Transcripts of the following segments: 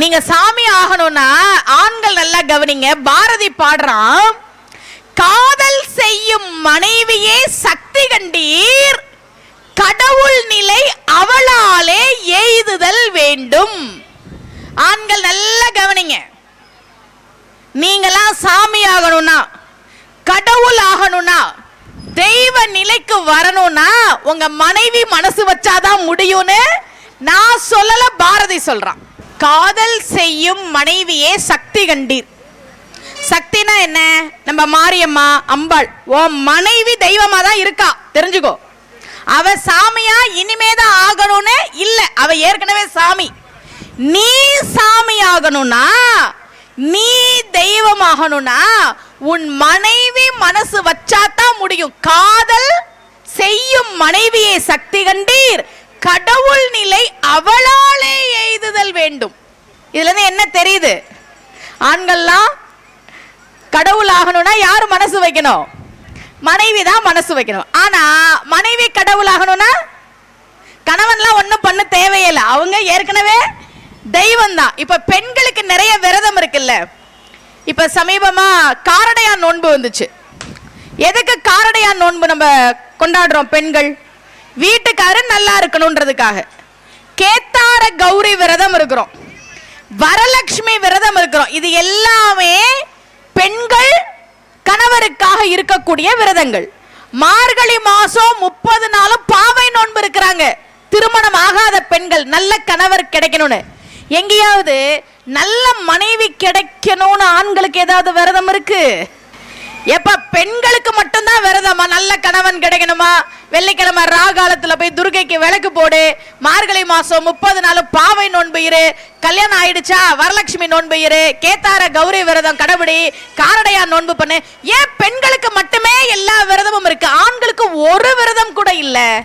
நீங்க சாமி ஆகணும்னா ஆண்கள் நல்லா கவனிங்க. பாரதி பாடுறான் காதல் செய்யும் மனைவியே சக்தி கண்டீர். கடவுள் நிலை அவளாலே எய்துதல் வேண்டும். ஆண்கள் நல்லா கவனிங்க. நீங்களாம் சாமி ஆகணும்னா கடவுள் ஆகணும்னா தெய்வ நிலைக்கு வரணும்னா உங்க மனைவி மனசு வச்சாதான் முடியும்னு நான் சொல்லல பாரதி சொல்றான் காதல் செய்யும் மனைவியே சக்தி கண்டீர். சக்தினா என்ன? நம்ம மாரியம்மா அம்பாள் ஓ மனைவி தெய்வமா தான் இருக்கா. தெரிஞ்சுக்கோ. அவ சாமியா இனிமேதான் ஆகணும்னு இல்ல. அவ ஏற்கனவே சாமி. நீ சாமி ஆகணும்னா நீ தெய்வமாகணும்னா உன் மனைவி மனசு வச்சாதான் முடியும். காதல் செய்யும் மனைவியை சக்தி கண்டீர். கடவுள் நிலை அவளாலே எய்துதல் வேண்டும். இதுல இருந்து என்ன தெரியுது? ஆண்கள்லாம் கடவுள் ஆகணும்னா யார் மனசு வைக்கணும்? மனைவி தான் மனசு வைக்கணும். ஆனா மனைவி கடவுள் ஆகணும்னா கணவன்லாம் ஒன்றும் பண்ண தேவையில்லை. அவங்க ஏற்கனவே தெய்வம் தான் இப்ப பெண்களுக்கு நிறைய விரதம் இருக்குல்ல? இப்ப சமீபமா காரடையான் நோன்பு வந்துச்சு. எதுக்கு காரடையான் நோன்பு நம்ம கொண்டாடுறோம் பெண்கள்? வீட்டுக்காரு நல்லா இருக்கணும்ன்றதுக்காக. கேத்தார கௌரி விரதம் இருக்கிறோம். வரலட்சுமி விரதம் இருக்கிறோம். இது எல்லாமே பெண்கள் கணவருக்காக இருக்கக்கூடிய விரதங்கள். மார்கழி மாசம் முப்பது நாளும் பாவை நோன்பு இருக்கிறாங்க. திருமணம் ஆகாத பெண்கள் நல்ல கணவர் கிடைக்கணும்னு. எங்கேயாவது நல்ல மனைவி கிடைக்கணும்னு ஆண்களுக்கு ஏதாவது விரதம் இருக்கு? எப்ப பெண்களுக்கு மட்டும்தான் விரதமா? நல்ல கணவன் கிடைக்கணுமா? வெள்ளிக்கிழமை ராகாலத்துல போய் துர்கைக்கு விளக்கு போடு. மார்கழி மாசம் முப்பது நாள் பாவை நோன்பு இரு. கல்யாணம் ஆயிடுச்சா? வரலட்சுமி நோன்பு இரு. கேத்தார கௌரி விரதம் கடவுடி காரடையா நோன்பு பண்ணு. ஏன் பெண்களுக்கு மட்டுமே எல்லா விரதமும் இருக்கு? ஆண்களுக்கு ஒரு விரதம் கூட இல்ல.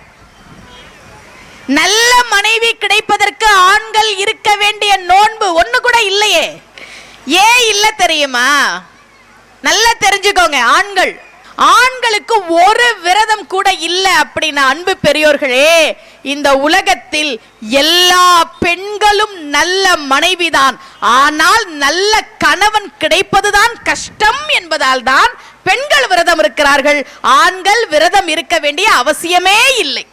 நல்ல மனைவி கிடைப்பதற்கு ஆண்கள் இருக்க வேண்டிய நோன்பு ஒண்ணு கூட இல்லையே. ஏன் இல்ல தெரியுமா? நல்லா தெரிஞ்சுக்கோங்க ஆண்கள். ஆண்களுக்கு ஒரு விரதம் கூட இல்லை அப்படின்னா அன்பு பெரியோர்களே இந்த உலகத்தில் எல்லா பெண்களும் நல்ல மனைவிதான். ஆனால் நல்ல கணவன் கிடைப்பதுதான் கஷ்டம் என்பதால் தான் பெண்கள் விரதம் இருக்கிறார்கள். ஆண்கள் விரதம் இருக்க வேண்டிய அவசியமே இல்லை.